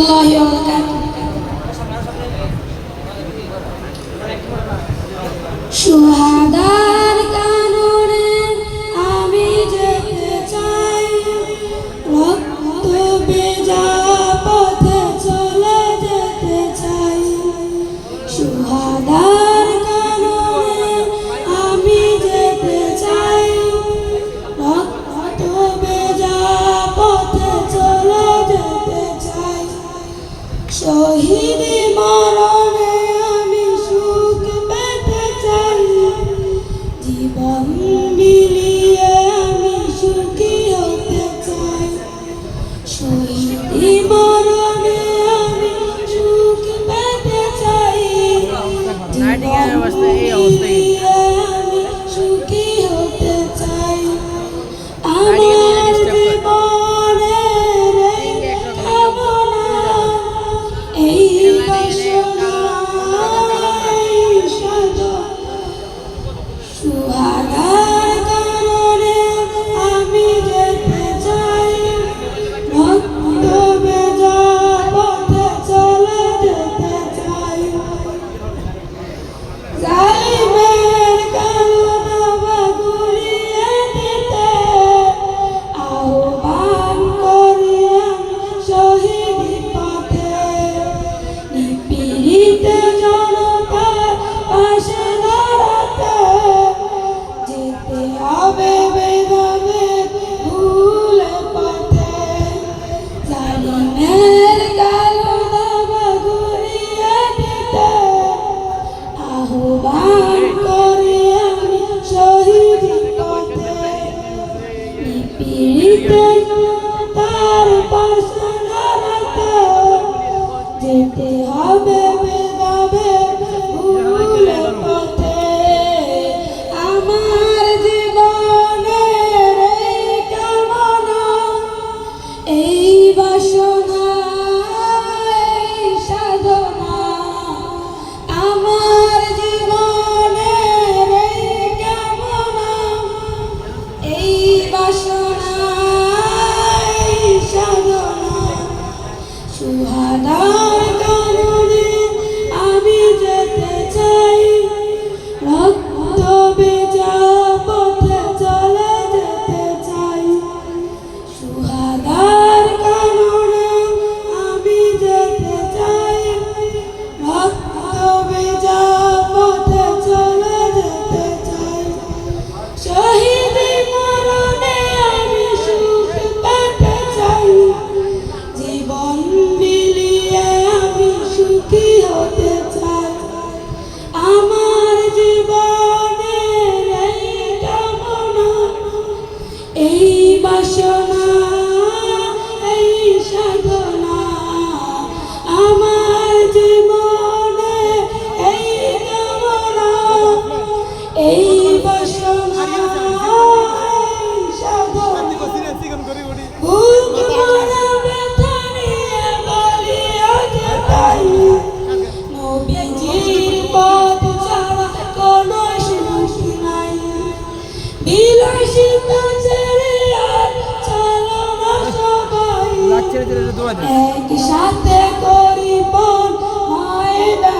الله শহীদ মরণে একসাথে করি বন ময়দানে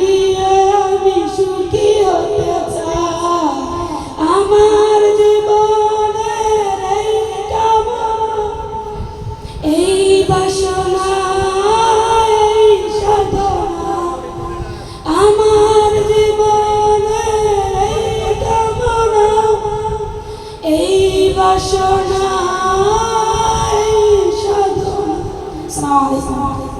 বাসনায় সাধনা। আসসালামু আলাইকুম।